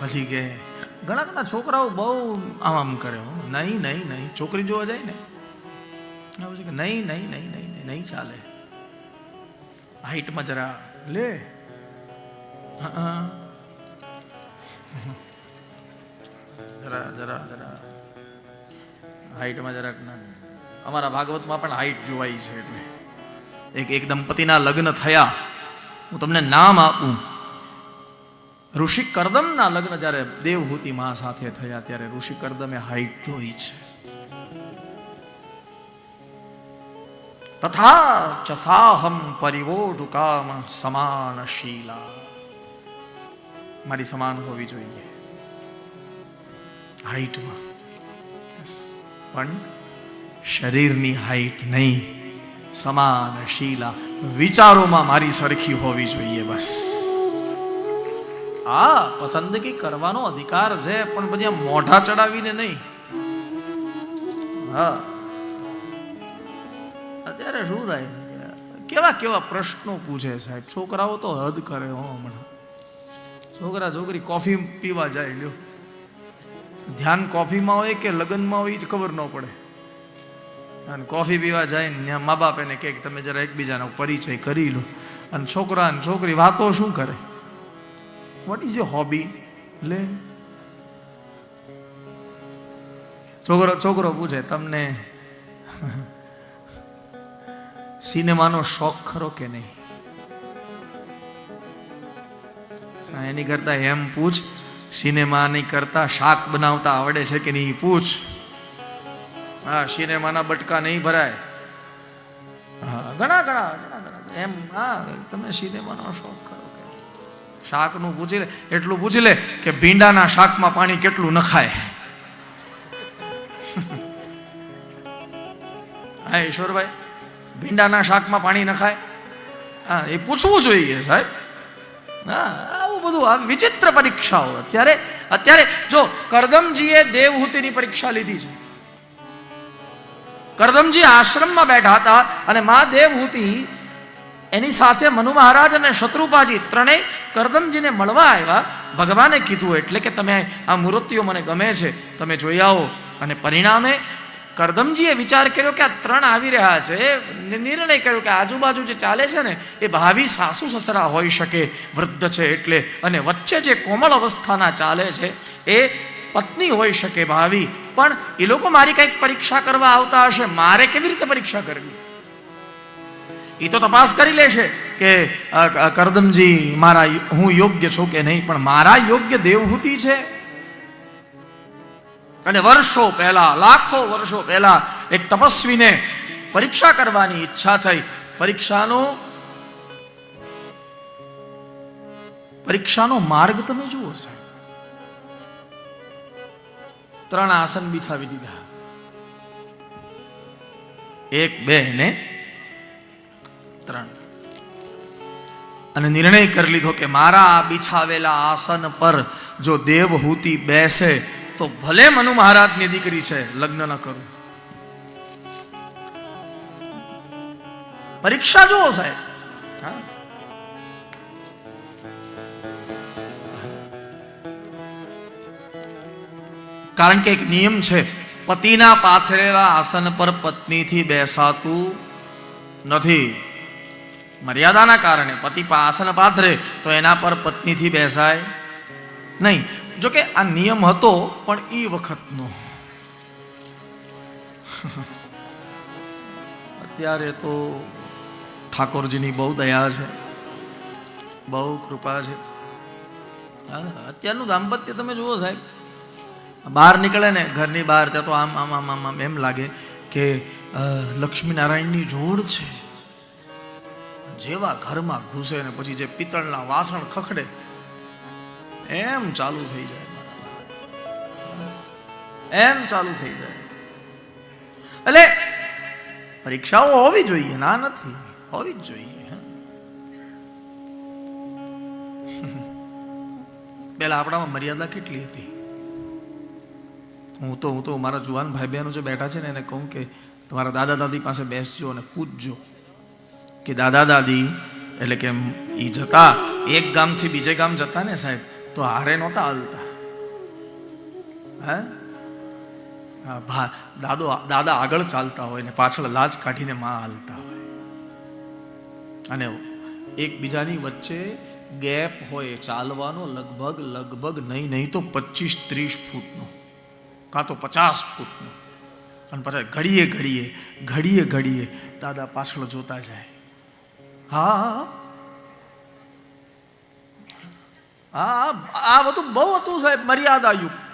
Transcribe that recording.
પછી કે ઘણા ઘણા છોકરાઓ બહુ આમ આમ કરે નહીં નહીં નહીં. છોકરી જોવા જાય ને? પછી કે નહીં નહીં નહીં નહીં નહીં નહીં ચાલે. હાઈટમાં જરા લે. હા. જરા જરા જરા. હાઈટમાં જરાક ના. અમારા ભાગવતમાં પણ હાઈટ જોવાઈ છે એટલે. એક એક દંપતીના લગ્ન થયા. હું તમને નામ આપું. ઋષિ કરદમના લગ્ન જ્યારે દેવહૂતિ મા સાથે થયા ત્યારે ઋષિ કરદમે હાઈટ જોઈ છે. તથા ચસાહમ પરિવોઢુકામ સમાનશીલા. મારી સમાન હોવી જોઈએ. હાઈટમાં. પણ શરીરની હાઈટ નહીં. સમાન શીલા વિચારોમાં મારી સરખી હોવી જોઈએ બસ. આ પસંદગી કરવાનો અધિકાર છે, પણ પછી મોઢા ચડાવીને નહીં. હા. અત્યારે શું થાય કેવા કેવા પ્રશ્નો પૂછે સાહેબ? છોકરાઓ તો હદ કરે હો હમણાં. છોકરા છોકરી કોફી પીવા જાય લ્યો. ધ્યાન કોફીમાં હોય કે લગ્નમાં હોય એ જ ખબર ન પડે. અને કોફી પીવા જાય ને મા બાપ એને કે તમે જરા એકબીજાનો પરિચય કરી લો. અને છોકરા અને છોકરી વાતો શું કરે? વોટ ઇઝ યોર હોબી લે છોકરો છોકરો પૂછે, તમને સિનેમાનો શોખ ખરો કે નહીં? એની કરતા એમ પૂછ, સિનેમાની કરતા શાક બનાવતા આવડે છે કે નહીં? પૂછ. હા, સિનેમાના બટકા નહીં ભરાય. હા, ઘણા ઘણા ઘણા ઘણા એમ, હા, તમે સિનેમાનો શોખ ખરો કે શાકનું પૂછી લે, એટલું પૂછી લે કે ભીંડાના શાકમાં પાણી કેટલું નખાય. હા, ઈશ્વરભાઈ, ભીંડાના શાકમાં પાણી નખાય? હા, એ પૂછવું જોઈએ સાહેબ. હા, આવું બધું, આ વિચિત્ર પરીક્ષાઓ. અત્યારે અત્યારે જો કરદમજીએ દેવહૂતિની પરીક્ષા લીધી છે. કરદમજી આશ્રમમાં બેઠા હતા અને મા દેવહૂતિ એની સાથે મનુ મહારાજ અને શત્રુપાજી ત્રણેય કરદમજીને મળવા આવ્યા. ભગવાને કીધું, એટલે કે તમે આ મૂર્તિઓ મને ગમે છે, તમે જોઈ આવો. અને પરિણામે કરદમજીએ વિચાર કર્યો કે આ ત્રણ આવી રહ્યા છે. નિર્ણય કર્યો કે આજુબાજુ જે ચાલે છે ને, એ ભાવિ સાસુ સસરા હોઈ શકે, વૃદ્ધ છે એટલે. અને વચ્ચે જે કોમળ અવસ્થાના ચાલે છે, એ પત્ની હોઈ શકે ભાવિ. પણ એ લોકો મારી કંઈક પરીક્ષા કરવા આવતા હશે, મારે કેવી રીતે પરીક્ષા કરવી? એ તો તપાસ કરી લેશે કે કરદમજી, મારા હું યોગ્ય છું કે નહીં, પણ મારા યોગ્ય દેવહૂતિ છે. અને વર્ષો પહેલા, લાખો વર્ષો પહેલા એક તપસ્વીને પરીક્ષા કરવાની ઈચ્છા થઈ. પરીક્ષાનો પરીક્ષાનો માર્ગ તમે જુઓ સાહેબ. ત્રણ આસન બિછાવી દીધા. એક બે ને ત્રણ. અને નિર્ણય કરી લીધો કે મારા આ બિછાવેલા આસન પર જો દેવહૂતિ બેસે, તો ભલે મનુ મહારાજની દીકરી છે, લગ્ન ન કરું. પરીક્ષા જુઓ સાહેબ. કારણ કે એક નિયમ છે, પતિના પાથરેલા આસન પર પત્નીથી બેસાતું નથી. મર્યાદાના કારણે પતિ આસન પાથરે તો એના પર પત્નીથી બેસાય નહીં. જોકે આ નિયમ હતો, પણ એ વખતનો. અત્યારે તો ઠાકોરજીની બહુ દયા છે, બહુ કૃપા છે. અત્યારનું દાંપત્ય તમે જુઓ સાહેબ. બહાર નીકળે ને, ઘરની બહાર ત્યાં તો આમ આમ આમ આમ એમ લાગે કે લક્ષ્મીનારાયણની જોડ છે. જેવા ઘરમાં ઘૂસે ને પછી જે પિત્તળના વાસણ ખખડે, એમ ચાલુ થઈ જાય. એમ ચાલુ થઈ જાય. એટલે પરીક્ષાઓ હોવી જોઈએ, ના નથી, હોવી જ જોઈએ. પેલા આપણામાં મર્યાદા કેટલી હતી? હું તો હું તો મારા જુવાન ભાઈ બહેનો જે બેઠા છે ને, એને કહું કે તમારા દાદા દાદી પાસે બેસજો અને પૂછજો કે દાદા દાદી, એટલે કે એ જતા, એક ગામથી બીજે ગામ જતા ને સાહેબ, તો હારે નહોતા હાલતા. હે? ભા, દાદો, દાદા આગળ ચાલતા હોય ને પાછળ લાજ કાઢીને માં હાલતા હોય. અને એકબીજાની વચ્ચે ગેપ હોય, ચાલવાનો લગભગ લગભગ નહીં નહીં તો પચીસ ત્રીસ ફૂટનો, કાં તો પચાસ ફૂટનો. અને પછી ઘડીએ ઘડીએ ઘડીએ ઘડીએ દાદા પાછળ જોતા જાય. હા. હા આ બધું બહુ હતું સાહેબ મર્યાદાયુક્ત.